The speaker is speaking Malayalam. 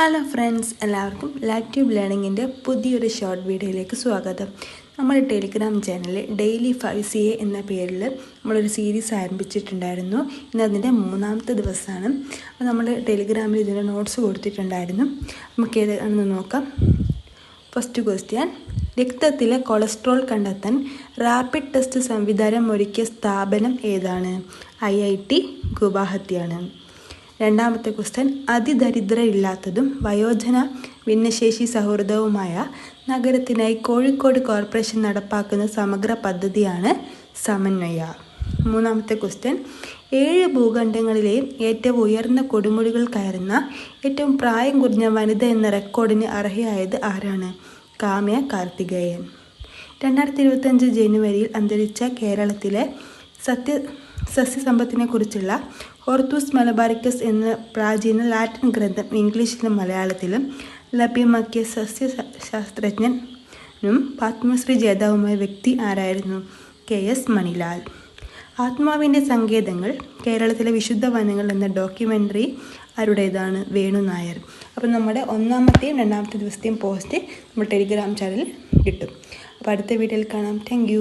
ഹലോ ഫ്രണ്ട്സ് എല്ലാവർക്കും ലാക്റ്റീവ് ലേണിങ്ങിന്റെ പുതിയൊരു ഷോർട്ട് വീഡിയോയിലേക്ക് സ്വാഗതം. നമ്മുടെ ടെലിഗ്രാം ചാനലിൽ ഡെയിലി ഫൈവ് സി എ എന്ന പേരിൽ നമ്മളൊരു സീരീസ് ആരംഭിച്ചിട്ടുണ്ടായിരുന്നു. ഇന്ന് അതിന്റെ മൂന്നാമത്തെ ദിവസമാണ്. അപ്പോൾ നമ്മൾ ടെലിഗ്രാമിൽ ഇതിന്റെ നോട്ട്സ് കൊടുത്തിട്ടുണ്ടായിരുന്നു. നമുക്ക് ഏതാണെന്ന് നോക്കാം. ഫസ്റ്റ് ക്വസ്റ്റ്യൻ രക്തത്തിലെ കൊളസ്ട്രോൾ കണ്ടെത്താൻ റാപ്പിഡ് ടെസ്റ്റ് സംവിധാനം ഒരുക്കിയ സ്ഥാപനം ഏതാണ്? ഐ ഐ ടി ഗുവാഹത്തിയാണ്. രണ്ടാമത്തെ ക്വസ്റ്റ്യൻ അതിദരിദ്രരില്ലാത്തതും വയോജന ഭിന്നശേഷി സൗഹൃദവുമായ നഗരത്തിനായി കോഴിക്കോട് കോർപ്പറേഷൻ നടപ്പാക്കുന്ന സമഗ്ര പദ്ധതിയാണ് സമന്വയ. മൂന്നാമത്തെ ക്വസ്റ്റ്യൻ ഏഴ് ഭൂഖണ്ഡങ്ങളിലെയും ഏറ്റവും ഉയർന്ന കൊടുമുടികൾ കയറുന്ന ഏറ്റവും പ്രായം കുറഞ്ഞ വനിത എന്ന റെക്കോർഡിന് അർഹയായത് ആരാണ്? കാമ്യ കാർത്തികേയൻ. രണ്ടായിരത്തി ഇരുപത്തഞ്ച് ജനുവരിയിൽ അന്തരിച്ച കേരളത്തിലെ സത്യ സസ്യസമ്പത്തിനെക്കുറിച്ചുള്ള ഹോർത്തൂസ് മലബാരിക്കസ് എന്ന പ്രാചീന ലാറ്റിൻ ഗ്രന്ഥം ഇംഗ്ലീഷിലും മലയാളത്തിലും ലഭ്യമാക്കിയ സസ്യ ശാസ്ത്രജ്ഞനും പത്മശ്രീ ജേതാവുമായ വ്യക്തി ആരായിരുന്നു? K S Manilal. ആത്മാവിന്റെ സങ്കേതങ്ങൾ കേരളത്തിലെ വിശുദ്ധ വനങ്ങൾ എന്ന ഡോക്യുമെന്ററി ആരുടേതാണ്? വേണു നായർ. അപ്പം നമ്മുടെ ഒന്നാമത്തെയും രണ്ടാമത്തെ ദിവസത്തെയും പോസ്റ്റ് നമ്മുടെ ടെലിഗ്രാം ചാനലിൽ കിട്ടും. അപ്പോൾ അടുത്ത വീഡിയോയിൽ കാണാം. താങ്ക്